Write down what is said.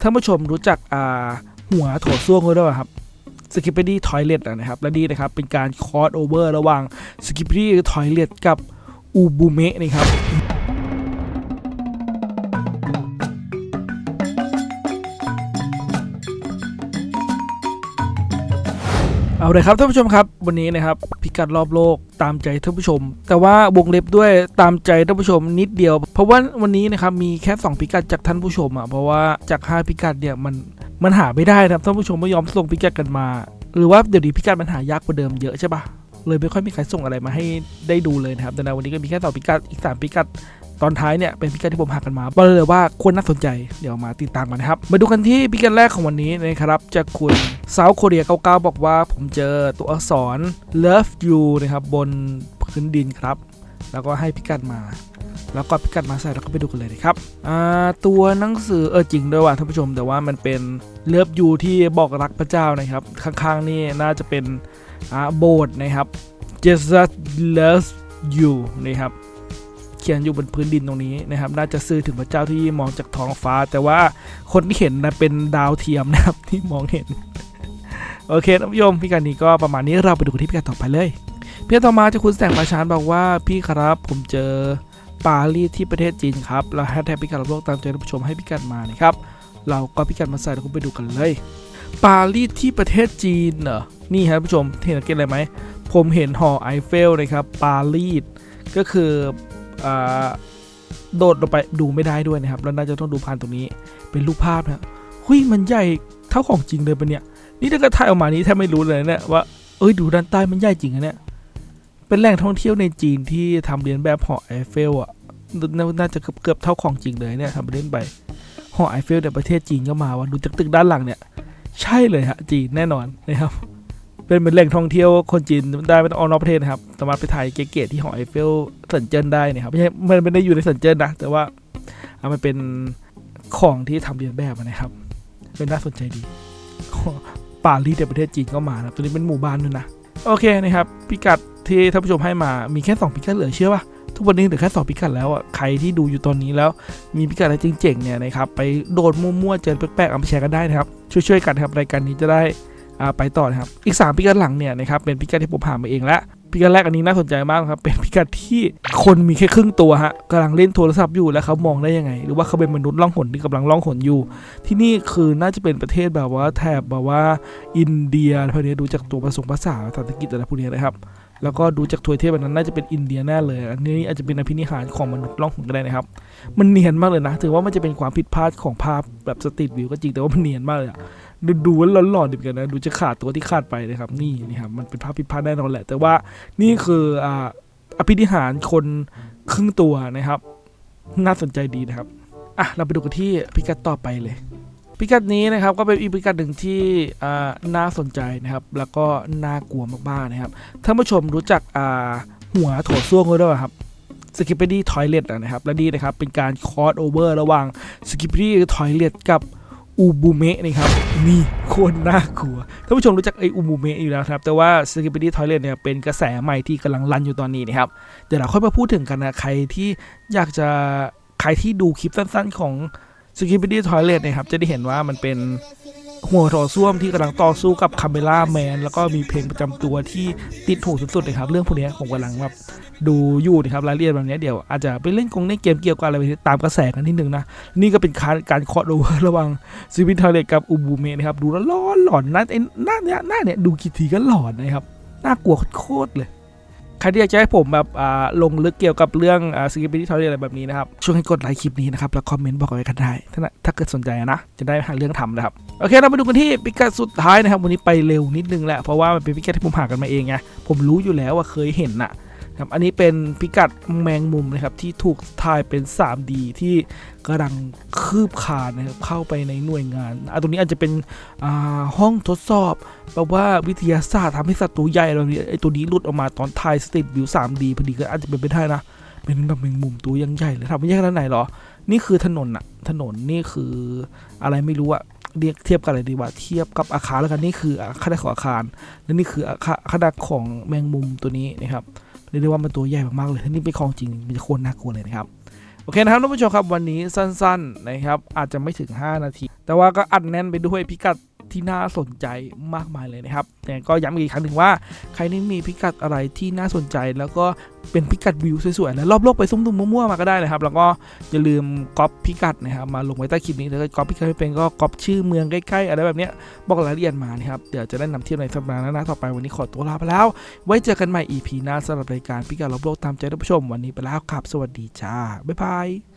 ท่านผู้ชมรู้จักอ่าหัวโถส้วมด้วยครับสกิปเปี้ทอยเลตนะครับ และนี่นะครับ เป็นการคอร์สโอเวอร์ระหว่างสกิปเปี้ทอยเลตกับอูบูเมะนะครับ เอาเลยครับท่านผู้ชมครับวันนี้นะครับพิกัดรอบโลกตามใจท่านผู้ชม แต่ว่าวงเล็บด้วยตามใจท่านผู้ชมนิดเดียว เพราะว่าวันนี้นะครับมีแค่ 2 พิกัดจากท่านผู้ชมอะเพราะว่าจาก 5 พิกัดเนี่ยมันมันหาไม่ได้นะครับท่านผู้ชมไม่ยอมส่งพิกัดกันมา หรือว่าเดี๋ยวนี้พิกัดมันหายากกว่าเดิมเยอะใช่ปะเลยไม่ค่อยมีใครส่งอะไรมาให้ได้ดูเลยนะครับแต่ในวันนี้ก็มีแค่สองพิกัดอีก 3 พิกัด ตอนท้ายเนี่ยเป็นพิกัดที่ผมหากันมาบอกเลยว่าควรน่าสนใจเดี๋ยวมาติดตามกันนะครับ มาดูกันที่พิกัดแรกของวันนี้นะครับจากคุณซา t ์ k เ r ีย99บอกว่าผมเจอตัวอักษร love you นะครับบนพื้นดินครับ แล้วก็ให้พิกัดมา แล้วก็พิกัดมาใส่แล้วก็ไปดูกันเลยนะครับอ่าตัวหนังสือเออจริงด้วยว่ะท่านผู้ชม แต่ว่ามันเป็น love you ที่บอกรักพระเจ้านะครับ ข้างๆนี่น่าจะเป็นอาโบสถ์นะครับ Jesus loves you นะครับ ขียนอยู่บนพื้นดินตรงนี้นะครับ น่าจะสื่อถึงพระเจ้าที่มองจากท้องฟ้า แต่ว่าคนที่เห็นนะเป็นดาวเทียมนะครับที่มองเห็น โอเคท่านผู้ชมพี่การนี้ก็ประมาณนี้เราไปดูที่พี่การต่อไปเลยเพี่ต่อมาจะคุณแสงประชานบอกว่าพี่ครับผมเจอปารีสที่ประเทศจีนครับแล้วแฮชแท็กพี่การรับโลกตามใจท่านผู้ชมให้พี่การมานะครับเราก็พี่การมาใส่แล้วก็ไปดูกันเลยปารีสที่ประเทศจีนเหรอนี่ครับท่านผู้ชมเห็นสังเกตอะไรไหมผมเห็นหอไอเฟลนะครับปารีสก็คือ โดดลงไปดูไม่ได้ด้วยนะครับ แล้วน่าจะต้องดูผ่านตรงนี้เป็นรูปภาพนะหุยมันใหญ่เท่าของจริงเลยปะเนี่ย นี่ถ้ากิดถ่ายออกมานี้แทบไม่รู้เลยเนี่ยว่าเอ้ยดูด้านใต้มันใหญ่จริงอะเนี่ยเป็นแหล่งท่องเที่ยวในจีนที่ทำเรียนแบบหอไอเฟลอะน่าจะเกือบเกือบเท่าของจริงเลยเนี่ยทำไปเล่นไปหอไอเฟลในประเทศจีนก็มาว่าดูจากตึกด้านหลังเนี่ย ใช่เลยฮะจีนแน่นอนนะครับ เป็นเหมือนแหล่งท่องเที่ยวคนจีนได้ไม่ต้องออกนอกประเทศนะครับสามารถไปถ่ายเก๋ๆที่หอไอเฟลสันเจิ้นได้นะครับไม่ใช่มันไม่ได้อยู่ในสันเจิ้นนะแต่ว่าเอามันเป็นของที่ทำเรียนแบบนะครับ เป็นน่าสนใจดีปารีสในประเทศจีนก็มานะตัวนี้เป็นหมู่บ้านด้วยนะโอเคนะครับพิกัดที่ท่านผู้ชมให้มามีแค่ 2 พิกัดเหลือเชื่อป่ะทุกวันนี้เหลือแค่2พิกัดแล้วอะใครที่ดูอยู่ตอนนี้แล้วมีพิกัดอะไรเจ๋งๆเนี่ยนะครับไปโดดมั่วๆเจอแปลกๆเอาไปแชร์กันได้นะครับช่วยๆกันครับรายการนี้จะได้ ไปต่อนะครับ อีก 3 พิกัดหลังเนี่ยนะครับเป็นพิกัดที่ผมผ่านมาเองแล้วพิกัดแรกอันนี้น่าสนใจมากครับ เป็นพิกัดที่คนมีแค่ครึ่งตัวฮะกำลังเล่นโทรศัพท์อยู่แล้วเขามองได้ยังไง หรือว่าเขาเป็นมนุษย์ล่องหนที่กำลังล่องหนอยู่ ที่นี่คือน่าจะเป็นประเทศแบบว่าแถบแบบว่า อินเดียพวกนี้ดูจากตัวผสมภาษาภาษาอังกฤษอะไรพวกนี้นะครับ แล้วก็ดูจากทวยเทพแบบนั้นน่าจะเป็นอินเดียแน่เลย อันนี้อาจจะเป็นอภินิหารของมนุษย์ล่องหนก็ได้นะครับ มันเนียนมากเลยนะ ถือว่ามันจะเป็นความผิดพลาดของภาพแบบสตรีทวิวก็จริงแต่ว่ามันเนียนมากเลยอะดูดูว่าหลอนๆดิบกันนะ ดูจะขาดตัวที่ขาดไปนะครับ นี่นี่ครับ มันเป็นภาพผิดพลาดแน่นอนแหละ แต่ว่านี่คืออ่าอภินิหารคนครึ่งตัวนะครับ น่าสนใจดีนะครับ อะ เราไปดูกันที่พิกัดต่อไปเลย พิกัดนี้นะครับก็เป็นอีกพิกัดหนึ่งที่น่าสนใจนะครับ แล้วก็น่ากลัวมากๆนะครับท่านผู้ชมรู้จักหัวโถส้วมด้วยเปล่าครับสกิปปี้ทอยเล t นะครับและนี่นะครับเป็นการคอร์สโอเวอร์ระหว่างสกิปปี้ทอยเล t กับอูบูเมะนะครับนี่โคนน่ากลัวท่านผู้ชมรู้จักไออูบูเมะอยู่แล้วครับ แต่ว่า s k i p p y Toilet เนี่ยเป็นกระแสใหม่ที่กำลังรันอยู่ตอนนี้นะครับ เดี๋ยวเราค่อยมาพูดถึงกันนะ ใครที่อยากจะใครที่ดูคลิปสั้นๆของ s k i p p y Toilet นะครับจะได้เห็นว่ามันเป็นหัวโถส้วมที่กำลังต่อสู้กับคาเมล่าแมนแล้วก็มีเพลงประจำตัวที่ติดหูสุดๆเลยครับเรื่องพวกนี้ผมกำลังแบบดูอยู่นะครับรายละเอียดแบบนี้เดี๋ยวอาจจะไปเล่นกงเล่นเกมเกี่ยวกับอะไรแบบนี้ตามกระแสกันนิดนึงนะ นี่ก็เป็นการการเคาะดูระว่างซีวิทาเลตกับอูบูเมนะครับดูแล้วร้อนหลอนหน้าไอ้หน้าเนี้ยหน้าเนี้ยดูกี่ทีก็หลอนนะครับน่ากลัวโคตรเลย ใครที่อยากจะให้ผมแบบอ่าลงลึกเกี่ยวกับเรื่องอ่าซีวิทาเลอะไรแบบนี้นะครับช่วยให้กดไลค์คลิปนี้นะครับ แล้วคอมเมนต์บอกอะไว้กันได้ ถ้าถ้าเกิดสนใจนะ จะได้หาเรื่องทำนะครับ โอเค เราไปดูกันที่พิกัดสุดท้ายนะครับ วันนี้ไปเร็วนิดนึงแหละเพราะว่ามันเป็นพิกัดที่ผมหากันมาเองไงผมรู้อยู่แล้วว่าเคยเห็นน่ะ ครับอันนี้เป็นพิกัดแมงมุมนะครับที่ถูกถ่ายเป็น 3D ที่กำลังคืบคลานนะครับเข้าไปในหน่วยงานอะตรงนี้อาจจะเป็นห้องทดสอบแปลว่าวิทยาศาสตร์ทำให้สัตว์ตัวใหญ่แบบนี้ไอตัวนี้หลุดออกมาตอนถ่ายสตรีทวิว 3D พอดีก็อาจจะเป็นไปได้นะเป็นแบบแมงมุมตัวยังใหญ่เลยทำไม่ใช่ขนาดไหนหรอ นี่คือถนนอะถนนนี่คืออะไรไม่รู้อะเรียกเทียบกันอะไรดีว่าเทียบกับอาคารแล้วกันนี่คือขนาดของอาคารและนี่คือขนาดของแมงมุมตัวนี้นะครับ เรียกได้ว่ามันตัวใหญ่มากๆเลยถ้านี่เป็นของจริงมันจะโคตรน่ากลัวเลยนะครับโอเคนะครับท่านผู้ชมครับวันนี้สั้นๆนะครับอาจจะไม่ถึง 5 นาที แต่ว่าก็อัดแน่นไปด้วยพิกัด ที่น่าสนใจมากมายเลยนะครับแต่ก็ย้ำอีกครั้งหนึ่งว่า ใครที่มีพิกัดอะไรที่น่าสนใจ แล้วก็เป็นพิกัดวิวสวยๆและรอบโลกไปซุ่มๆมั่วๆมาก็ได้นะครับ แล้วก็อย่าลืมก๊อปพิกัดนะครับมาลงไว้ใต้คลิปนี้ถ้าเกิดก๊อปพิกัดไม่เป็นก็ก๊อปชื่อเมืองใกล้ๆอะไรแบบเนี้ยบอกรายละเอียดมานะครับเดี๋ยวจะได้นำเที่ยวในสัปดาห์หน้าต่อไปวันนี้ขอตัวลาไปแล้ว ไว้เจอกันใหม่ EP หน้าสำหรับรายการพิกัดรอบโลกตามใจท่านผู้ชมวันนี้ไปแล้วครับ สวัสดีจ้าบ๊ายบาย